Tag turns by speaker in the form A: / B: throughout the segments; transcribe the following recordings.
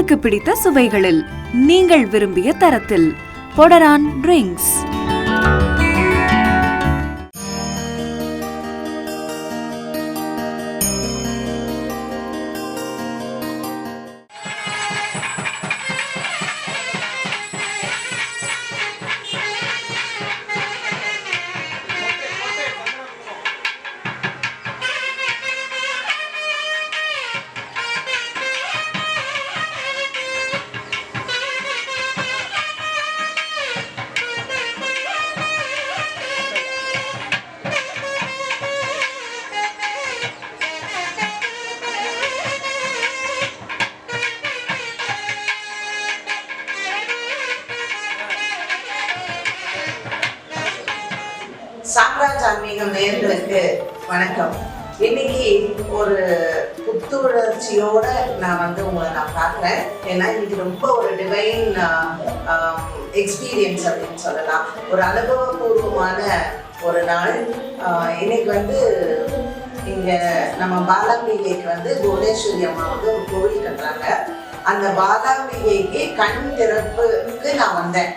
A: உங்களுக்கு பிடித்த சுவைகளில் நீங்கள் விரும்பிய தரத்தில். பொடரான் ட்ரிங்க்ஸ்.
B: ஆன்மீகம் நேர்களுக்கு வணக்கம். இன்னைக்கு ஒரு புத்துணர்ச்சியோட நான் வந்து உங்களை நான் பார்க்குறேன். ஏன்னா இன்னைக்கு ரொம்ப ஒரு டிவைன் எக்ஸ்பீரியன்ஸ் அப்படின்னு சொல்லலாம். ஒரு அனுபவபூர்வமான ஒரு நாள். இன்னைக்கு வந்து இங்க நம்ம பாலாம்பிகைக்கு வந்து புவனேஸ்வரி அம்மா வந்து ஒரு கோவில் கட்டுறாங்க. அந்த பாலாம்பிகைக்கு கண் திறப்புக்கு நான் வந்தேன்.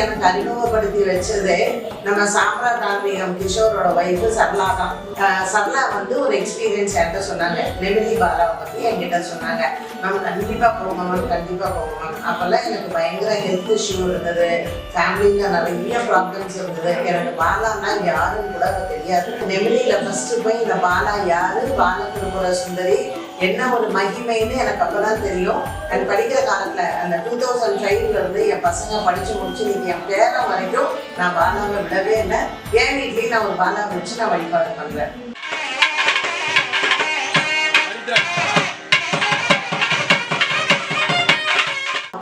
B: எனக்கு அறிமுகப்படுத்தி வச்சது நம்ம சாம்ரா தார்மீகம் கிஷோரோட ஒய்ஃபு சரளா தான். ஆஹ் சரளா வந்து ஒரு எக்ஸ்பீரியன்ஸ் என்கிட்ட சொன்னாங்க. நெமிலி பாலாவை பற்றி என்கிட்ட சொன்னாங்க. நம்ம கண்டிப்பாக போகணும் கண்டிப்பாக போகணும் அப்போல்லாம் எனக்கு பயங்கர ஹெல்த் இஷ்யூ இருந்தது. ஃபேமிலியில் நிறைய ப்ராப்ளம்ஸ் இருந்தது. எனக்கு பாலான்னா யாரும் கூட தெரியாது. நெமிலியில் ஃபஸ்ட்டு போய் இந்த பாலா யாரு? பால திருப்புர சுந்தரி. என்ன ஒரு மகிமைன்னு எனக்கு அப்பதான் தெரியும். அது படிக்கிற காலத்துல அந்த டூ தௌசண்ட் ஃபைவ்ல இருந்து என் பசங்க படிச்சு முடிச்சு நீங்க என் பேரம் வரைக்கும் நான் பாலாவை விடவே இல்லை. என் வீட்லயும் நான் ஒரு பாலாவை வச்சு நான் வழிபாடு பண்றேன்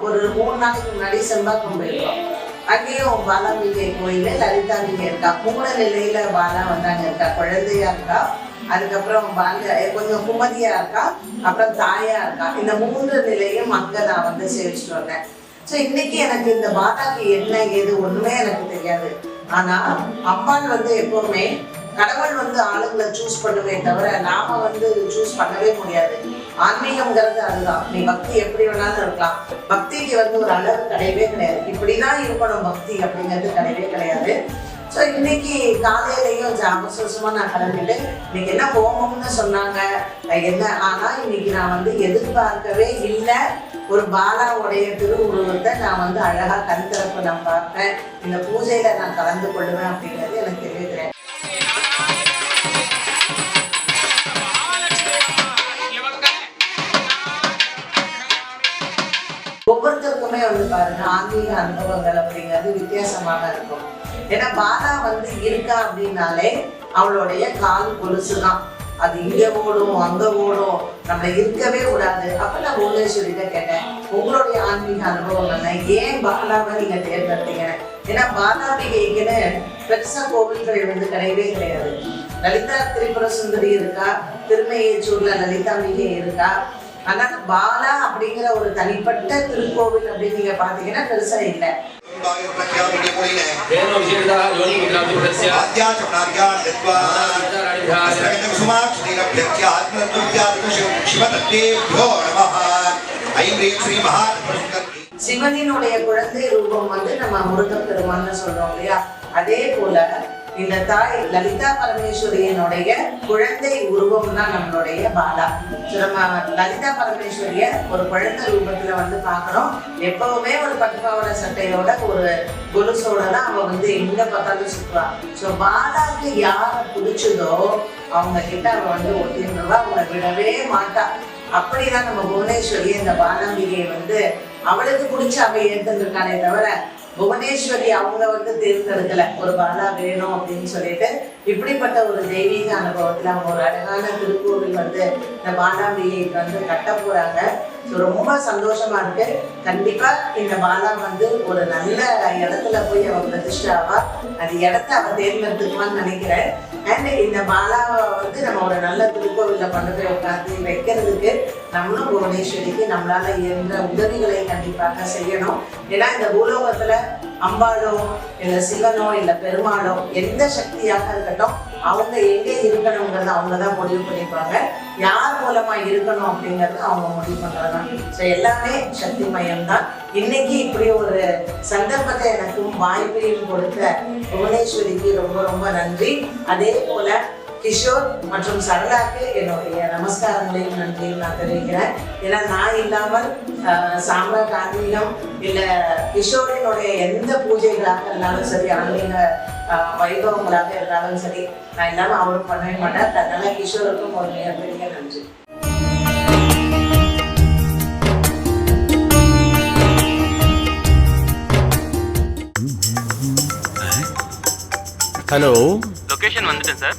B: ஒரு மூணு நாளைக்கு முன்னாடி செம்பாக்கம் போயிருக்கோம் அங்கேயும் பாலாம்பிகை கோயில் லலிதாம்பிகை இருக்கா? மூணு நிலையில பாலா வந்தாங்க இருக்கா? குழந்தையா இருக்கா? அதுக்கப்புறம் பால கொஞ்சம் குமதியா இருக்கா? அப்புறம் தாயா இருக்கா? இந்த மூன்று நிலையும் அங்க நான் வந்து சேவிச்சுட்டு வந்தேன். ஸோ இன்னைக்கு எனக்கு இந்த பாலாக்கு என்ன ஏது ஒண்ணுமே எனக்கு தெரியாது. ஆனா அம்பாள் வந்து எப்பவுமே கடவுள் வந்து ஆளுங்களை சூஸ் பண்ணுமே தவிர நாம வந்து சூஸ் பண்ணவே முடியாது. ஆன்மீகம்ங்கிறது அதுதான். நீ பக்தி எப்படி வேணாலும் இருக்கலாம். பக்திக்கு வந்து ஒரு அளவு கிடையவே கிடையாது. இப்படிதான் இருக்கணும் பக்தி அப்படிங்கிறது கிடையவே கிடையாது. ஸோ இன்னைக்கு காலையிலையும் அவசரமா நான் கிளம்பிட்டு இன்னைக்கு என்ன ஹோமம்னு சொன்னாங்க? என்ன? ஆனால் இன்னைக்கு நான் வந்து எதிர்பார்க்கவே இல்லை. ஒரு பாலாவுடைய திருவுருவத்தை நான் வந்து அழகாக கண் திறப்பு நான் பார்ப்பேன். இந்த பூஜையில நான் கலந்து கொள்ளுவேன் அப்படிங்கிறது எனக்கு தெரிவிக்கிறேன் ஒவ்வொருத்தருக்குமே வந்து பாருங்க ஆன்மீக அனுபவங்கள் அப்படிங்கிறது வித்தியாசமாக இருக்கும். ஏன்னா பாதா வந்து இருக்கா அப்படின்னாலே அவளுடைய கால் கொலுசு தான் அது இங்க ஓடும் அங்க ஓடும். நம்ம இருக்கவே கூடாது. அப்ப நான் புவனேஸ்வரிட்ட கேட்டேன். உங்களுடைய ஆன்மீக அனுபவம் என்ன ஏன் பாலாவை நீங்க தேர்ந்தெடுத்தீங்க? ஏன்னா பாலாம்பிகைக்குன்னு பெருசா கோவில்கள் வந்து கிடையவே கிடையாது. லலிதா திரிபுர சுந்தரி இருக்கா? திருமையேச்சூர்ல லலிதாம்பிகை இருக்கா? அதனால பாலா அப்படிங்கிற ஒரு தனிப்பட்ட திருக்கோவில் அப்படின்னு பாத்தீங்கன்னா பெருசா இல்லை. சிவனினுடைய குழந்தை ரூபம் வந்து நம்ம முருகப் பெருமான்னு சொல்றோம் இல்லையா? அதே போல இந்த தாய் லலிதா பரமேஸ்வரியனுடைய குழந்தை உருவம் தான் நம்மளுடைய பாலா. நம்ம லலிதா பரமேஸ்வரிய ஒரு குழந்தை ரூபத்துல வந்து பாக்குறோம் எப்பவுமே ஒரு பட்டுப்பாவோட சட்டையோட ஒரு கொலுசோட தான் அவ வந்து எங்க பார்த்தாலும் சுற்றுவா ஸோ பாலாக்கு யார பிடிச்சதோ அவங்க கிட்ட அவ வந்து ஒட்டின்றவா அவங்களை விடவே மாட்டா. அப்படிதான் நம்ம புவனேஸ்வரி இந்த பாலாம்பிகையை வந்து அவளுக்கு பிடிச்ச அவை எடுத்துருக்கானே தவிர புவனேஸ்வரி அவங்க வந்து தேர்ந்தெடுக்கல ஒரு பாலா வேணும் அப்படின்னு சொல்லிட்டு இப்படிப்பட்ட ஒரு தெய்வீக அனுபவத்துல அவங்க ஒரு அழகான திருக்கோவில் வந்து இந்த பாலாம்பிகைக்கு வந்து கட்ட போறாங்க. ஸோ ரொம்ப சந்தோஷமா இருக்கு. கண்டிப்பா இந்த பாலா வந்து ஒரு நல்ல இடத்துல போய் அவ பிரதிஷ்டாவா அது இடத்த அவ தேர்ந்தெடுத்துக்குவான்னு நினைக்கிறேன். அண்ட் இந்த பாலாவை வந்து நம்ம ஒரு நல்ல திருக்கோவில்ல கொண்டு போய் உட்காந்து வைக்கிறதுக்கு நம்மளும் புவனேஸ்வரிக்கு நம்மளால இருந்த உதவிகளை கண்டிப்பாக செய்யணும். ஏன்னா இந்த பூலோகத்துல அம்பாளோ இல்ல சிவனோ இல்ல பெருமாளோ எந்த சக்தியாக இருக்கட்டும் அவங்க எங்கே இருக்கணுங்கிறத அவங்க தான் முடிவு பண்ணிப்பாங்க. யார் மூலமா இருக்கணும் அப்படிங்கறது அவங்க முடிவு பண்றதுதான். ஸோ எல்லாமே சக்தி மையம் தான் இன்னைக்கு இப்படி ஒரு சந்தர்ப்பத்தை எனக்கும் வாய்ப்பையும் கொடுத்த புவனேஸ்வரிக்கு ரொம்ப ரொம்ப நன்றி. அதே போல கிஷோர் மற்றும் சரளாக்கு என்னுடைய நமஸ்காரங்களையும் நன்றியும் நான் தெரிவிக்கிறேன். ஏன்னா நான் இல்லாமல் சாம்ராட் ஆன்மீகம் இல்லை கிஷோரினுடைய எந்த பூஜைகளாக இருந்தாலும் சரி ஆன்மீக வைபவங்களாக இருந்தாலும் சரி நான் இல்லாமல் அவரும் பண்ணவே மாட்டார். அதனால கிஷோருக்கும் ஒரு மிகப்பெரிய நன்றி.
C: ஹலோ.
D: லொகேஷன் வந்துட்டேன் சார்